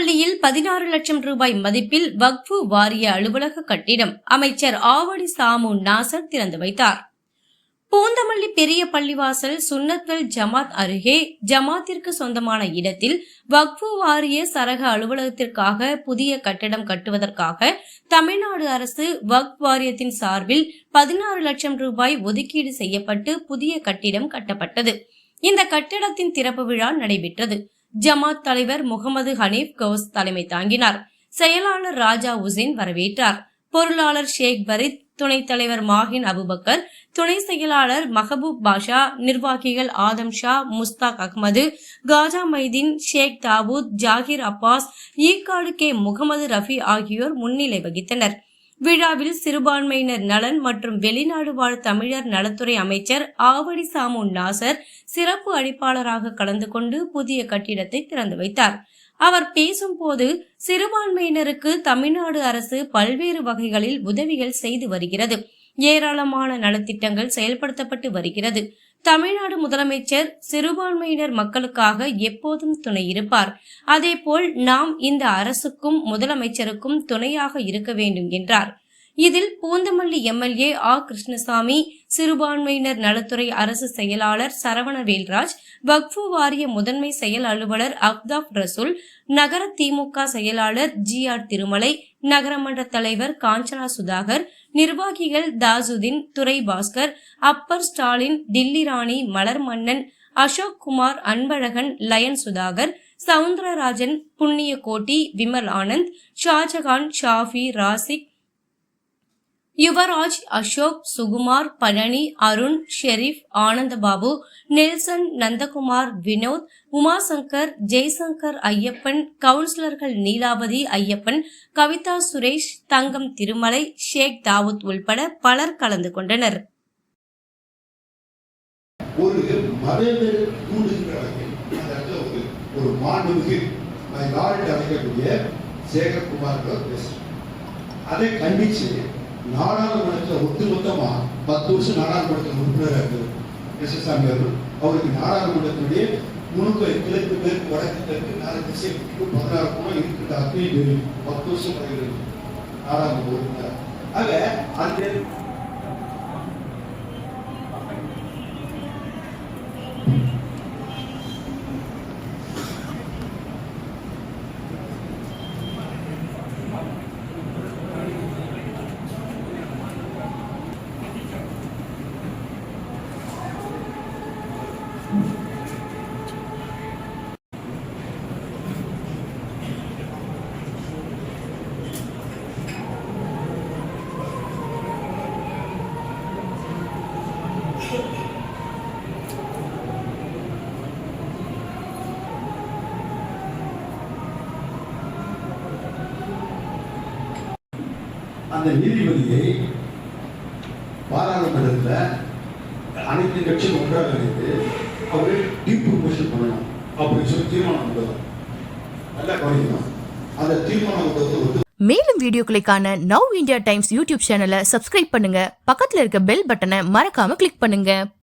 திருநெல்வேலியில் பதினாறு லட்சம் ரூபாய் மதிப்பில் வக்ஃபு வாரிய அலுவலக கட்டிடம் அமைச்சர் ஆவடி சாமு நாசர் திறந்து வைத்தார். பூந்தமல்லி பெரிய பள்ளிவாசல் சுன்னத்வல் ஜமாத் அருகே ஜமாத்திற்கு சொந்தமான இடத்தில் வக்ஃபு வாரிய சரக அலுவலகத்திற்காக புதிய கட்டடம் கட்டுவதற்காக தமிழ்நாடு அரசு வக்ஃப் வாரியத்தின் சார்பில் பதினாறு லட்சம் ரூபாய் ஒதுக்கீடு செய்யப்பட்டு புதிய கட்டிடம் கட்டப்பட்டது. இந்த கட்டிடத்தின் திறப்பு விழா நடைபெற்றது. ஜமாத் தலைவர் முகமது ஹனீப் கவுஸ் தலைமை தாங்கினார். செயலாளர் ராஜா உசேன் வரவேற்றார். பொருளாளர் ஷேக் பரித் துணைத் தலைவர் மாஹின் அபுபக்கர் துணை செயலாளர் மஹபூப் பாஷா நிர்வாகிகள் ஆதம் ஷா முஸ்தாக் அகமது காஜா மைதீன் ஷேக் தாவூத் ஜாகிர் அப்பாஸ் ஈக்காடு கே முகமது ரஃபி ஆகியோர் முன்னிலை வகித்தனர். விழாவில் சிறுபான்மையினர் நலன் மற்றும் வெளிநாடு வாழ் தமிழர் நலத்துறை அமைச்சர் ஆவடி சாமு நாசர் சிறப்பு அழைப்பாளராக கலந்து கொண்டு புதிய கட்டிடத்தை திறந்து வைத்தார். அவர் பேசும்போது சிறுபான்மையினருக்கு தமிழ்நாடு அரசு பல்வேறு வகைகளில் உதவிகள் செய்து வருகிறது. ஏராளமான நலத்திட்டங்கள் செயல்படுத்தப்பட்டு வருகிறது. தமிழ்நாடு முதலமைச்சர் சிறுபான்மையினர் மக்களுக்காக எப்போதும் துணை இருப்பார். அதேபோல் நாம் இந்த அரசுக்கும் முதலமைச்சருக்கும் துணையாக இருக்க வேண்டும் என்றார். இதில் பூந்தமல்லி எம்எல்ஏ ஆ. கிருஷ்ணசாமி சிறுபான்மையினர் நலத்துறை அரசு செயலாளர் சரவண வேல்ராஜ் வக்ஃபு வாரிய முதன்மை செயல் அலுவலர் அப்தாப் ரசூல் நகர திமுக செயலாளர் ஜி ஆர் திருமலை நகரமன்ற தலைவர் காஞ்சனா சுதாகர் நிர்வாகிகள் தாசுதீன் துரை பாஸ்கர் அப்பர் ஸ்டாலின் டில்லி ராணி மலர் மன்னன் அசோக் குமார் அன்பழகன் லயன் சுதாகர் சவுந்தரராஜன் புண்ணிய கோட்டி விமல் ஆனந்த் ஷாஜகான் ஷாஃபி ராசிக் யுவராஜ் அசோக் சுகுமார் பழனி அருண் ஷெரீப் ஆனந்தபாபு நெல்சன் நந்தகுமார் வினோத் உமாசங்கர் ஜெய்சங்கர் ஐயப்பன் கவுன்சிலர்கள் நீலாவதி ஐயப்பன் கவிதா சுரேஷ் தங்கம் திருமலை ஷேக் தாவூத் உள்பட பலர் கலந்து கொண்டனர். ஒரு மதவெறி வகையில் ஒரு ஒரு மாண்புமிகு நாடு சேகர்குமார் அதை கண்டிச்சு நாடாளுமன்றத்தில் ஒட்டுமொத்தமா பத்து வருஷம் நாடாளுமன்றத்தில் உறுப்பினராக இருந்தது கிருஷ்ணசாமி அவர்கள். அவருக்கு நாடாளுமன்றத்தினுடைய முழுக்க கிழக்கு மேற்கு வடக்கு தெற்கு நாலு திசை பதினாறு கோணம் இருக்கிற அத்தனை தெரியும் பத்து வருஷம் வருகிறது நாடாளுமன்ற உறுப்பினர். ஆக அந்த அந்த நீதிபதியை பாராளுமன்றத்தில் அனைத்து கட்சியும் ஒன்றாக இருந்து அவர்கள் டீப்ரமோஷன் பண்ணணும் அப்படின்னு சொல்லி தீர்மானம் கொண்டதான் நல்லா கவனிக்கணும் அந்த தீர்மானம் கொண்டது மேலும் வீடியோக்களுக்கான நவ் இந்தியா டைம்ஸ் யூடியூப் சேனலை சப்ஸ்கிரைப் பண்ணுங்க. பக்கத்தில் இருக்க பெல் பட்டனை மறக்காம கிளிக் பண்ணுங்க.